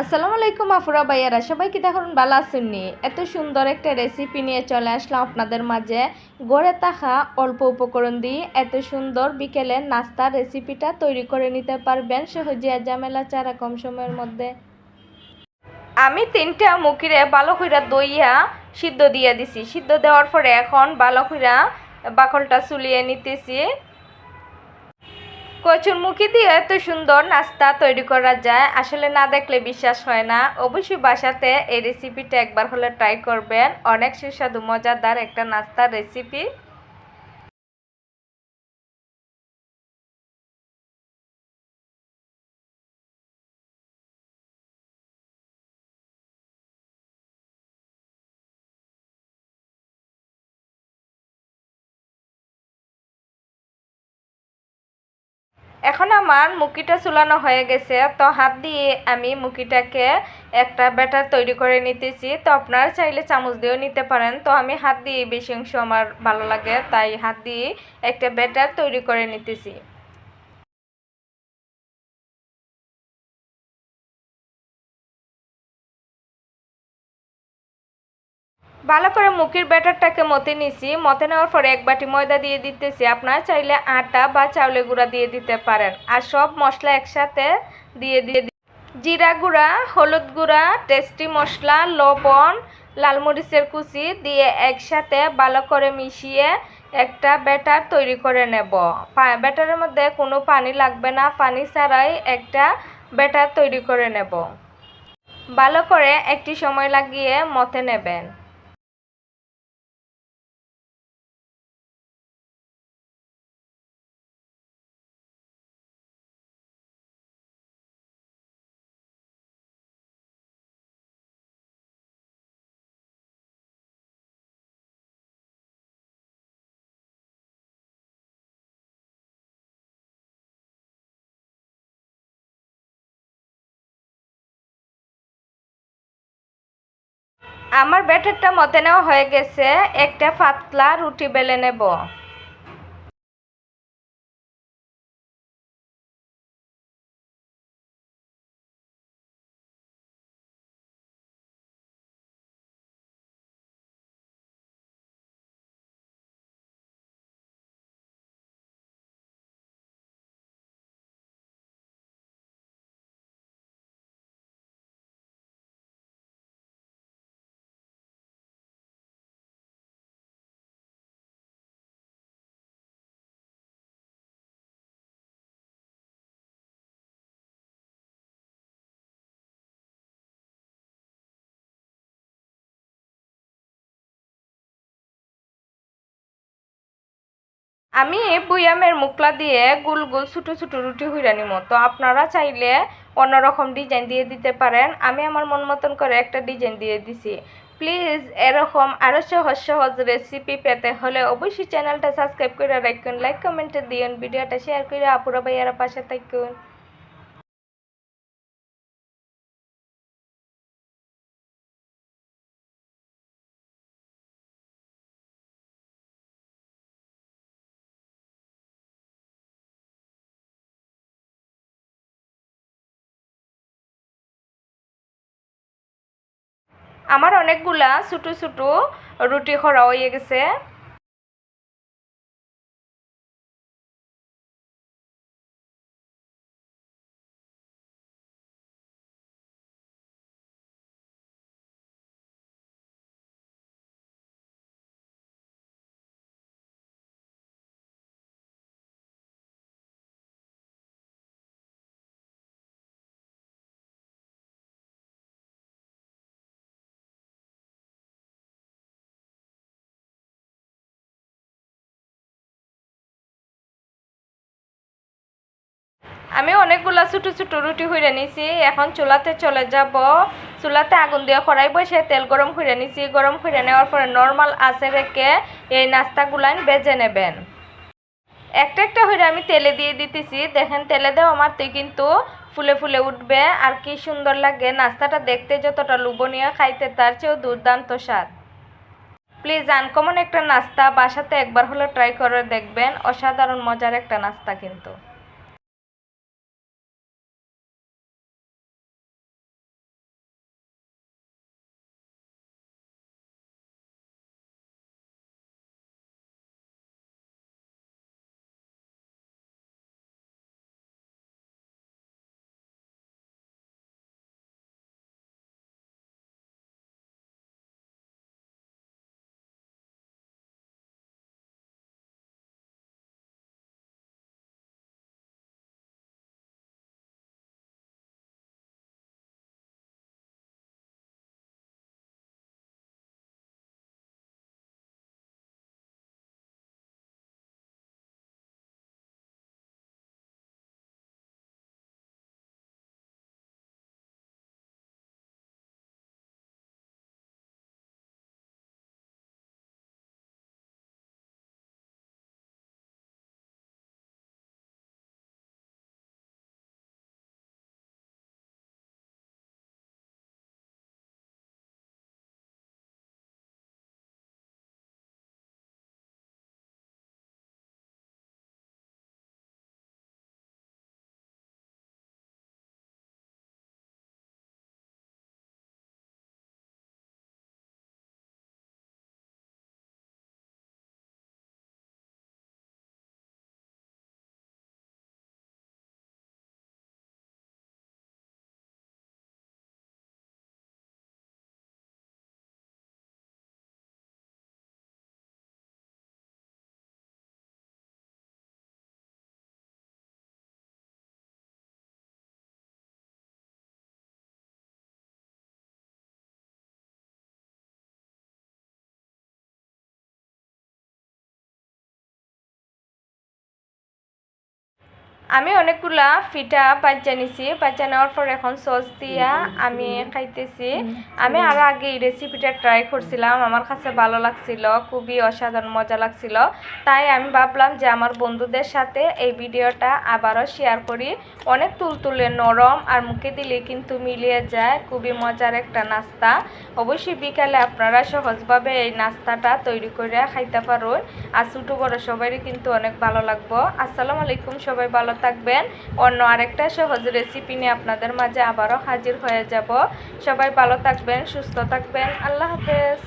আসসালামু আলাইকুম আফুরা ভাইয়ারা। সবাইকে দেখুন ভালো আছেননি? এত সুন্দর একটা রেসিপি নিয়ে চলে আসলাম আপনাদের মাঝে। গড়ে থাকা অল্প উপকরণ দিয়ে এত সুন্দর বিকেলের নাস্তার রেসিপিটা তৈরি করে নিতে পারবেন সহজে ঝামেলা চারা কম সময়ের মধ্যে। আমি তিনটা মুখিরে ভালো কইরা দইয়া সিদ্ধ দিয়ে দিছি। সিদ্ধ দেওয়ার পরে এখন ভালো কইরা বাকলটা চুলিয়ে নিতেছি। কচুরমুখী দিয়ে এত সুন্দর নাস্তা তৈরি করা যায়, আসলে না দেখলে বিশ্বাস হয় না। অবশ্যই বাসাতে এই রেসিপিটা একবার হলে ট্রাই করবেন। অনেক সুস্বাদু, মজাদার একটা নাস্তার রেসিপি এখন আমার মুকিটা চুলানো হয়ে গেছে, তো হাত দিয়ে আমি মুকিটাকে একটা ব্যাটার তৈরি করে নিতেছি। তো আপনারা চাইলে চামচ দিয়েও নিতে পারেন। তো আমি হাত দিয়ে বেশি অংশ আমার ভালো লাগে, তাই হাত দিয়ে একটা ব্যাটার তৈরি করে নিতেছি। ভালো করে মুখের ব্যাটারটাকে মতে নিছি। মতে নেওয়ার পরে এক বাটি ময়দা দিয়ে দিতেছি। আপনারা চাইলে আটা বা চাউলের গুঁড়া দিয়ে দিতে পারেন। আর সব মশলা একসাথে দিয়ে দিয়ে জিরা গুঁড়া, হলুদ গুঁড়া, টেস্টি মশলা, লবণ, লাল মরিচের কুচি দিয়ে একসাথে ভালো করে মিশিয়ে একটা ব্যাটার তৈরি করে নেব। ব্যাটারের মধ্যে কোনো পানি লাগবে না। পানি ছাড়াই একটা ব্যাটার তৈরি করে নেব। ভালো করে একটি সময় লাগিয়ে মতে নেবেন। আমার ব্যাটারটা মতে নেওয়া হয়ে গেছে একটা পাতলা রুটি বেলে নেব। আমি বুয়ামের মুকলা দিয়ে গুল গুল ছোটো ছোটো রুটি হইরা নিব তো আপনারা চাইলে অন্যরকম ডিজাইন দিয়ে দিতে পারেন। আমি আমার মন মতন করে একটা ডিজাইন দিয়ে দিছি। প্লিজ এরকম আরও সহজ সহজ রেসিপি পেতে হলে অবশ্যই চ্যানেলটা সাবস্ক্রাইব করে রাখুন। লাইক কমেন্টে দিন ভিডিওটা শেয়ার করে আপুরা ভাইয়ারা পাশে থাকুন। আমার অনেকগুলা ছোটো ছোটো রুটি করা হয়ে গেছে। আমি অনেকগুলা ছোটো ছোটো রুটি হইরে নিছি, এখন চুলাতে চলে যাব। চুলাতে আগুন দিয়ে কড়াই বসে তেল গরম করে নিছি, গরম করে নেওয়ার পরে নর্মাল আছে রেখে এই নাস্তাগুলান বেজে নেবেন। একটা একটা হইরে আমি তেলে দিয়ে দিতেছি। দেখেন, তেলে দেওয়া আমার তুই কিন্তু ফুলে ফুলে উঠবে। আর কি সুন্দর লাগে নাস্তাটা দেখতে, যতটা লুবনীয় খাইতে, তার চেয়েও দুর্দান্ত স্বাদ। প্লিজ, আনকমন একটা নাস্তা বাসাতে একবার হলে ট্রাই করে দেখবেন। অসাধারণ মজার একটা নাস্তা কিন্তু। আমি অনেকগুলা পিঠা বাচ্চা নিছি বাচ্চা নেওয়ার পর এখন সস দিয়া আমি খাইতেছি। আমি আরও আগে এই রেসিপিটা ট্রাই করছিলাম আমার কাছে ভালো লাগছিল খুবই অসাধারণ মজা লাগছিল। তাই আমি ভাবলাম যে আমার বন্ধুদের সাথে এই ভিডিওটা আবারও শেয়ার করি। অনেক তুলতুলে নরম আর মুখে দিলে কিন্তু মিলিয়ে যায় খুবই মজার একটা নাস্তা। অবশ্যই বিকালে আপনারা সহজভাবে এই নাস্তাটা তৈরি করে খাইতে পারুন। আর ছোটো বড় সবারই কিন্তু অনেক ভালো লাগবো। আসসালামু আলাইকুম সবাই ভালো থাকবেন। অন্য আরেকটা সহজ রেসিপি নিয়ে আপনাদের মাঝে আবারও হাজির হয়ে যাব। সবাই ভালো থাকবেন, সুস্থ থাকবেন। আল্লাহ হাফেজ।